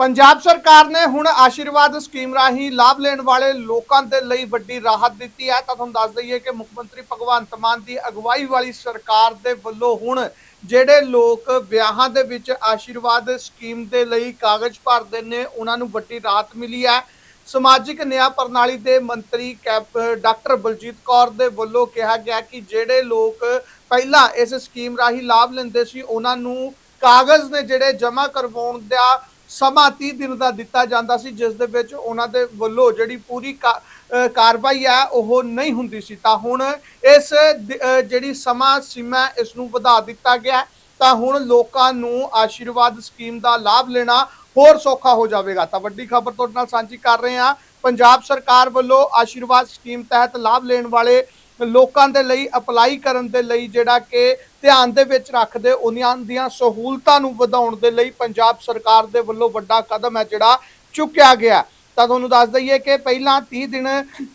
ਪੰਜਾਬ ਸਰਕਾਰ ਨੇ ਹੁਣ ਆਸ਼ੀਰਵਾਦ ਸਕੀਮ ਰਾਹੀਂ ਲਾਭ ਲੈਣ ਵਾਲੇ ਲੋਕਾਂ ਦੇ ਲਈ ਵੱਡੀ ਰਾਹਤ ਦਿੱਤੀ ਹੈ। ਤਾਂ ਤੁਹਾਨੂੰ ਦੱਸ ਦਈਏ ਕਿ ਮੁੱਖ ਮੰਤਰੀ ਭਗਵੰਤ ਮਾਨ ਦੀ ਅਗਵਾਈ ਵਾਲੀ ਸਰਕਾਰ ਦੇ ਵੱਲੋਂ ਹੁਣ ਜਿਹੜੇ ਲੋਕ ਵਿਆਹਾਂ ਦੇ ਵਿੱਚ ਆਸ਼ੀਰਵਾਦ ਸਕੀਮ ਦੇ ਲਈ ਕਾਗਜ਼ ਭਰਦੇ ਨੇ, ਉਹਨਾਂ ਨੂੰ ਵੱਡੀ ਰਾਹਤ ਮਿਲੀ ਹੈ। ਸਮਾਜਿਕ ਨਿਆਂ ਪ੍ਰਣਾਲੀ ਦੇ ਮੰਤਰੀ ਕੈਪ ਡਾਕਟਰ ਬਲਜੀਤ ਕੌਰ ਦੇ ਵੱਲੋਂ ਕਿਹਾ ਗਿਆ ਕਿ ਜਿਹੜੇ ਲੋਕ ਪਹਿਲਾਂ ਇਸ ਸਕੀਮ ਰਾਹੀਂ ਲਾਭ ਲੈਂਦੇ ਸੀ, ਉਹਨਾਂ ਨੂੰ ਕਾਗਜ਼ ਨੇ ਜਿਹੜੇ ਜਮ੍ਹਾਂ ਕਰਵਾਉਣ ਦਾ ਸਮਾਂ 30 ਦਿਨ ਦਾ ਦਿੱਤਾ ਜਾਂਦਾ ਸੀ, ਜਿਸ ਦੇ ਵਿੱਚ ਉਹਨਾਂ ਦੇ ਵੱਲੋਂ ਜਿਹੜੀ ਪੂਰੀ ਕਾ- ਕਾਰਵਾਈ ਆ ਉਹ ਨਹੀਂ ਹੁੰਦੀ ਸੀ। ਤਾਂ ਹੁਣ ਇਸ ਜਿਹੜੀ ਸਮਾਂ ਸੀਮਾ ਇਸ ਨੂੰ ਵਧਾ ਦਿੱਤਾ ਗਿਆ ਤਾਂ ਹੁਣ ਲੋਕਾਂ ਨੂੰ ਆਸ਼ੀਰਵਾਦ ਸਕੀਮ ਦਾ ਲਾਭ ਲੈਣਾ ਹੋਰ ਸੌਖਾ ਹੋ ਜਾਵੇਗਾ। ਤਾਂ ਵੱਡੀ ਖਬਰ ਤੁਹਾਡੇ ਨਾਲ ਸਾਂਝੀ ਕਰ ਰਹੇ ਹਾਂ। ਪੰਜਾਬ ਸਰਕਾਰ ਵੱਲੋਂ ਆਸ਼ੀਰਵਾਦ ਸਕੀਮ ਤਹਿਤ ਲਾਭ ਲੈਣ ਵਾਲੇ ਲੋਕਾਂ ਦੇ ਲਈ ਅਪਲਾਈ ਕਰਨ ਦੇ ਲਈ ਜਿਹੜਾ ਕਿ ਧਿਆਨ ਦੇ ਵਿੱਚ ਰੱਖਦੇ ਉਹਨਾਂ ਦੀਆਂ ਸਹੂਲਤਾਂ ਨੂੰ ਵਧਾਉਣ ਦੇ ਲਈ ਪੰਜਾਬ ਸਰਕਾਰ ਦੇ ਵੱਲੋਂ ਵੱਡਾ ਕਦਮ ਹੈ ਜਿਹੜਾ ਚੁੱਕਿਆ ਗਿਆ। ਤਾਂ ਤੁਹਾਨੂੰ ਦੱਸ ਦਈਏ ਕਿ ਪਹਿਲਾਂ 30 ਦਿਨ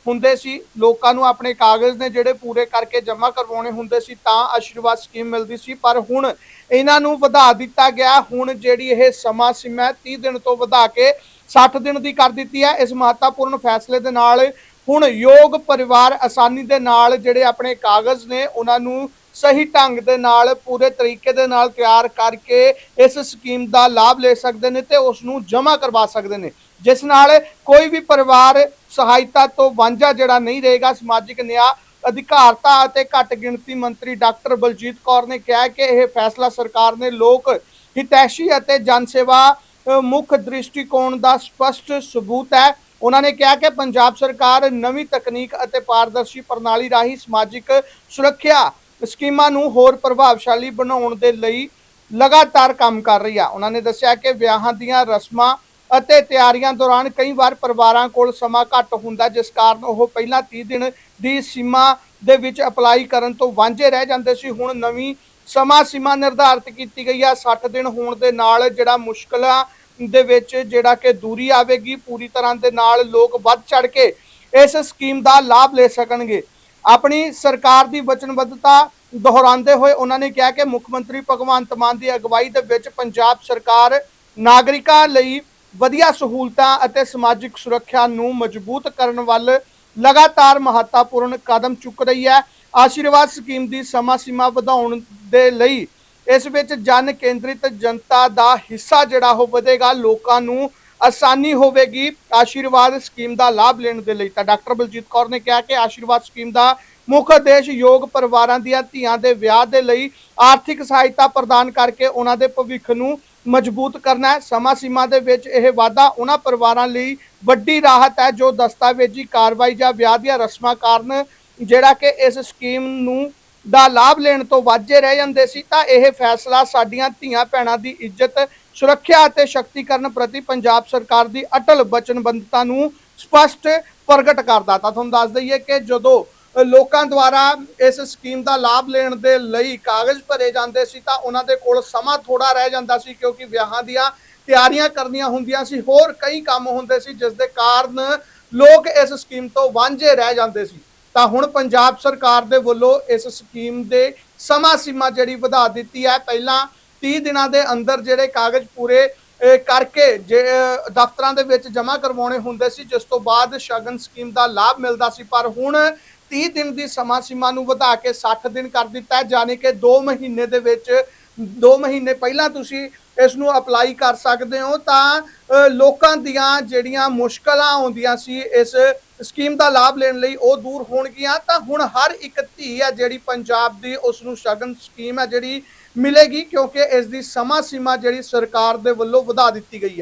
ਹੁੰਦੇ ਸੀ, ਲੋਕਾਂ ਨੂੰ ਆਪਣੇ ਕਾਗਜ਼ ਨੇ ਜਿਹੜੇ ਪੂਰੇ ਕਰਕੇ ਜਮ੍ਹਾਂ ਕਰਵਾਉਣੇ ਹੁੰਦੇ ਸੀ, ਤਾਂ ਆਸ਼ੀਰਵਾਦ ਸਕੀਮ ਮਿਲਦੀ ਸੀ, ਪਰ ਹੁਣ ਇਹਨਾਂ ਨੂੰ ਵਧਾ ਦਿੱਤਾ ਗਿਆ। ਹੁਣ ਜਿਹੜੀ ਇਹ ਸਮਾਂ ਸੀਮਾ ਹੈ 30 ਦਿਨ ਤੋਂ ਵਧਾ ਕੇ 60 ਦਿਨ ਦੀ ਕਰ ਦਿੱਤੀ ਹੈ। ਇਸ ਮਹੱਤਵਪੂਰਨ ਫੈਸਲੇ ਦੇ ਨਾਲ ਹੁਣ ਯੋਗ ਪਰਿਵਾਰ ਆਸਾਨੀ ਦੇ ਨਾਲ ਜਿਹੜੇ ਆਪਣੇ ਕਾਗਜ਼ ਨੇ, ਉਹਨਾਂ ਨੂੰ ਸਹੀ ਢੰਗ ਦੇ ਨਾਲ, ਪੂਰੇ ਤਰੀਕੇ ਦੇ ਨਾਲ ਤਿਆਰ ਕਰਕੇ ਇਸ ਸਕੀਮ ਦਾ ਲਾਭ ਲੈ ਸਕਦੇ ਨੇ ਤੇ ਉਸ ਨੂੰ ਜਮ੍ਹਾਂ ਕਰਵਾ ਸਕਦੇ ਨੇ। ਜਿਸ ਨਾਲ ਕੋਈ ਵੀ ਪਰਿਵਾਰ ਸਹਾਇਤਾ ਤੋਂ ਵਾਂਝਾ ਜਿਹੜਾ ਨਹੀਂ ਰਹੇਗਾ, ਸਮਾਜਿਕ ਨਿਆਂ, ਅਧਿਕਾਰਤਾ ਅਤੇ ਘੱਟ ਗਿਣਤੀ ਮੰਤਰੀ ਡਾਕਟਰ ਬਲਜੀਤ ਕੌਰ ਨੇ ਕਿਹਾ ਕਿ ਇਹ ਫੈਸਲਾ ਸਰਕਾਰ ਨੇ ਲੋਕ ਹਿਤੈਸ਼ੀ ਅਤੇ ਜਨ ਸੇਵਾ ਮੁੱਖ ਦ੍ਰਿਸ਼ਟੀਕੋਣ ਦਾ ਸਪਸ਼ਟ ਸਬੂਤ ਹੈ। ਉਹਨਾਂ ਨੇ ਕਿਹਾ ਕਿ ਪੰਜਾਬ ਸਰਕਾਰ ਨਵੀਂ ਤਕਨੀਕ ਅਤੇ ਪਾਰਦਰਸ਼ੀ ਪ੍ਰਣਾਲੀ ਰਾਹੀਂ ਸਮਾਜਿਕ ਸੁਰੱਖਿਆ ਸਕੀਮਾਂ ਨੂੰ ਹੋਰ ਪ੍ਰਭਾਵਸ਼ਾਲੀ ਬਣਾਉਣ ਦੇ ਲਈ ਲਗਾਤਾਰ ਕੰਮ ਕਰ ਰਹੀ ਆ। ਉਹਨਾਂ ਨੇ ਦੱਸਿਆ ਕਿ ਵਿਆਹਾਂ ਦੀਆਂ ਰਸਮਾਂ ਅਤੇ ਤਿਆਰੀਆਂ ਦੌਰਾਨ ਕਈ ਵਾਰ ਪਰਿਵਾਰਾਂ ਕੋਲ ਸਮਾਂ ਘੱਟ ਹੁੰਦਾ, ਜਿਸ ਕਾਰਨ ਉਹ ਪਹਿਲਾਂ 30 ਦਿਨ ਦੀ ਸੀਮਾ ਦੇ ਵਿੱਚ ਅਪਲਾਈ ਕਰਨ ਤੋਂ ਵਾਂਝੇ ਰਹਿ ਜਾਂਦੇ ਸੀ। ਹੁਣ ਨਵੀਂ ਸਮਾਂ ਸੀਮਾ ਨਿਰਧਾਰਿਤ ਕੀਤੀ ਗਈ ਆ। 60 ਦਿਨ ਹੋਣ ਦੇ ਨਾਲ ਜਿਹੜਾ ਮੁਸ਼ਕਲਾਂ ਦੇ ਵਿੱਚ ਜਿਹੜਾ ਕਿ ਦੂਰੀ ਆਵੇਗੀ, ਪੂਰੀ ਤਰ੍ਹਾਂ ਦੇ ਨਾਲ ਲੋਕ ਵੱਧ ਚੜ ਕੇ ਇਸ ਸਕੀਮ ਦਾ ਲਾਭ ਲੈ ਸਕਣਗੇ। ਆਪਣੀ ਸਰਕਾਰ ਦੀ ਵਚਨਬੱਧਤਾ ਦੁਹਰਾਉਂਦੇ ਹੋਏ ਉਹਨਾਂ ਨੇ ਕਿਹਾ ਕਿ ਮੁੱਖ ਮੰਤਰੀ ਭਗਵੰਤ ਮਾਨ ਦੀ ਅਗਵਾਈ ਦੇ ਵਿੱਚ ਪੰਜਾਬ ਸਰਕਾਰ ਨਾਗਰਿਕਾਂ ਲਈ ਵਧੀਆ ਸਹੂਲਤਾਂ ਅਤੇ ਸਮਾਜਿਕ ਸੁਰੱਖਿਆ ਨੂੰ ਮਜ਼ਬੂਤ ਕਰਨ ਵੱਲ ਲਗਾਤਾਰ ਮਹੱਤਵਪੂਰਨ ਕਦਮ ਚੁੱਕ ਰਹੀ ਹੈ। ਆਸ਼ੀਰਵਾਦ ਸਕੀਮ ਦੀ ਸਮਾਂ ਸੀਮਾ ਵਧਾਉਣ ਦੇ ਲਈ ਇਸ ਵਿੱਚ ਜਨ ਕੇਂਦਰਿਤ ਜਨਤਾ ਦਾ ਹਿੱਸਾ ਜਿਹੜਾ ਉਹ ਵਧੇਗਾ। ਲੋਕਾਂ ਨੂੰ ਆਸਾਨੀ ਹੋਵੇਗੀ। ਆਸ਼ੀਰਵਾਦ ਸਕੀਮ ਦਾ ਲਾਭ ਲੈਣ ਦੇ ਲਈ ਤਾਂ ਡਾਕਟਰ ਬਲਜੀਤ ਕੌਰ ਨੇ ਕਿਹਾ ਕਿ ਆਸ਼ੀਰਵਾਦ ਸਕੀਮ ਦਾ ਮੁੱਖ ਉਦੇਸ਼ ਯੋਗ ਪਰਿਵਾਰਾਂ ਦੀਆਂ ਧੀਆਂ ਦੇ ਵਿਆਹ ਦੇ ਲਈ ਆਰਥਿਕ ਸਹਾਇਤਾ ਪ੍ਰਦਾਨ ਕਰਕੇ ਉਹਨਾਂ ਦੇ ਭਵਿੱਖ ਨੂੰ ਮਜ਼ਬੂਤ ਕਰਨਾ ਹੈ। ਸਮਾਂ ਸੀਮਾ ਦੇ ਵਿੱਚ ਇਹ ਵਾਅਦਾ ਉਹਨਾਂ ਪਰਿਵਾਰਾਂ ਲਈ ਵੱਡੀ ਰਾਹਤ ਹੈ ਜੋ ਦਸਤਾਵੇਜ਼ੀ ਕਾਰਵਾਈ ਜਾਂ ਵਿਆਹ ਦੀਆਂ ਰਸਮਾਂ ਕਾਰਨ ਜਿਹੜਾ ਕਿ ਇਸ ਸਕੀਮ ਨੂੰ ਦਾ ਲਾਭ ਲੈਣ ਤੋਂ ਵਾਝੇ ਰਹਿ ਜਾਂਦੇ ਸੀ, ਤਾਂ ਇਹ ਫੈਸਲਾ ਸਾਡੀਆਂ ਧੀਆਂ ਭੈਣਾਂ ਦੀ ਇੱਜ਼ਤ, ਸੁਰੱਖਿਆ ਅਤੇ ਸ਼ਕਤੀਕਰਨ ਪ੍ਰਤੀ ਪੰਜਾਬ ਸਰਕਾਰ ਦੀ ਅਟਲ ਵਚਨਬੱਧਤਾ ਨੂੰ ਸਪਸ਼ਟ ਪ੍ਰਗਟ ਕਰਦਾ ਤਾਂ ਤੁਹਾਨੂੰ ਦੱਸ ਦਈਏ ਕਿ ਜਦੋਂ ਲੋਕਾਂ ਦੁਆਰਾ ਇਸ ਸਕੀਮ ਦਾ ਲਾਭ ਲੈਣ ਦੇ ਲਈ ਕਾਗਜ਼ ਭਰੇ ਜਾਂਦੇ ਸੀ, ਤਾਂ ਉਹਨਾਂ ਦੇ ਕੋਲ ਸਮਾਂ ਥੋੜਾ ਰਹਿ ਜਾਂਦਾ ਸੀ, ਕਿਉਂਕਿ ਵਿਆਹਾਂ ਦੀਆਂ ਤਿਆਰੀਆਂ ਕਰਨੀਆਂ ਹੁੰਦੀਆਂ ਸੀ, ਹੋਰ ਕਈ ਕੰਮ ਹੁੰਦੇ ਸੀ, ਜਿਸ ਦੇ ਕਾਰਨ ਲੋਕ ਇਸ ਸਕੀਮ ਤੋਂ ਵਾਂਝੇ ਰਹਿ ਜਾਂਦੇ ਸੀ। ਤਾਂ ਹੁਣ ਪੰਜਾਬ ਸਰਕਾਰ ਦੇ ਵੱਲੋਂ ਇਸ ਸਕੀਮ ਦੇ ਸਮਾਂ ਸੀਮਾ ਜਿਹੜੀ ਵਧਾ ਦਿੱਤੀ ਹੈ। ਪਹਿਲਾਂ 30 ਦਿਨਾਂ ਦੇ ਅੰਦਰ ਜਿਹੜੇ ਕਾਗਜ਼ ਪੂਰੇ ਕਰਕੇ ਜੇ ਦਫ਼ਤਰਾਂ ਦੇ ਵਿੱਚ ਜਮ੍ਹਾਂ ਕਰਵਾਉਣੇ ਹੁੰਦੇ ਸੀ, ਜਿਸ ਤੋਂ ਬਾਅਦ ਸ਼ਗਨ ਸਕੀਮ ਦਾ ਲਾਭ ਮਿਲਦਾ ਸੀ। ਪਰ ਹੁਣ 30 ਦਿਨ ਦੀ ਸਮਾਂ ਸੀਮਾ ਨੂੰ ਵਧਾ ਕੇ 60 ਦਿਨ ਕਰ ਦਿੱਤਾ ਹੈ, ਯਾਨੀ ਕਿ 2 ਮਹੀਨੇ ਦੇ ਵਿੱਚ 2 ਮਹੀਨੇ ਪਹਿਲਾਂ ਤੁਸੀਂ ਇਸ ਨੂੰ ਅਪਲਾਈ ਕਰ ਸਕਦੇ ਹੋ। ਤਾਂ ਲੋਕਾਂ ਦੀਆਂ ਜਿਹੜੀਆਂ ਮੁਸ਼ਕਲਾਂ ਆਉਂਦੀਆਂ ਸੀ ਇਸ ਸਕੀਮ ਦਾ ਲਾਭ ਲੈਣ ਲਈ ਉਹ ਦੂਰ ਹੋਣਗੀਆਂ, ਤਾਂ ਹੁਣ ਹਰ ਇੱਕ ਧੀ ਹੈ ਜਿਹੜੀ ਪੰਜਾਬ ਦੀ ਉਸ ਨੂੰ ਸ਼ਗਨ ਸਕੀਮ ਹੈ ਜਿਹੜੀ ਮਿਲੇਗੀ ਕਿਉਂਕਿ ਇਸ ਦੀ ਸਮਾਂ ਸੀਮਾ ਜਿਹੜੀ ਸਰਕਾਰ ਦੇ ਵੱਲੋਂ ਵਧਾ ਦਿੱਤੀ ਗਈ ਹੈ।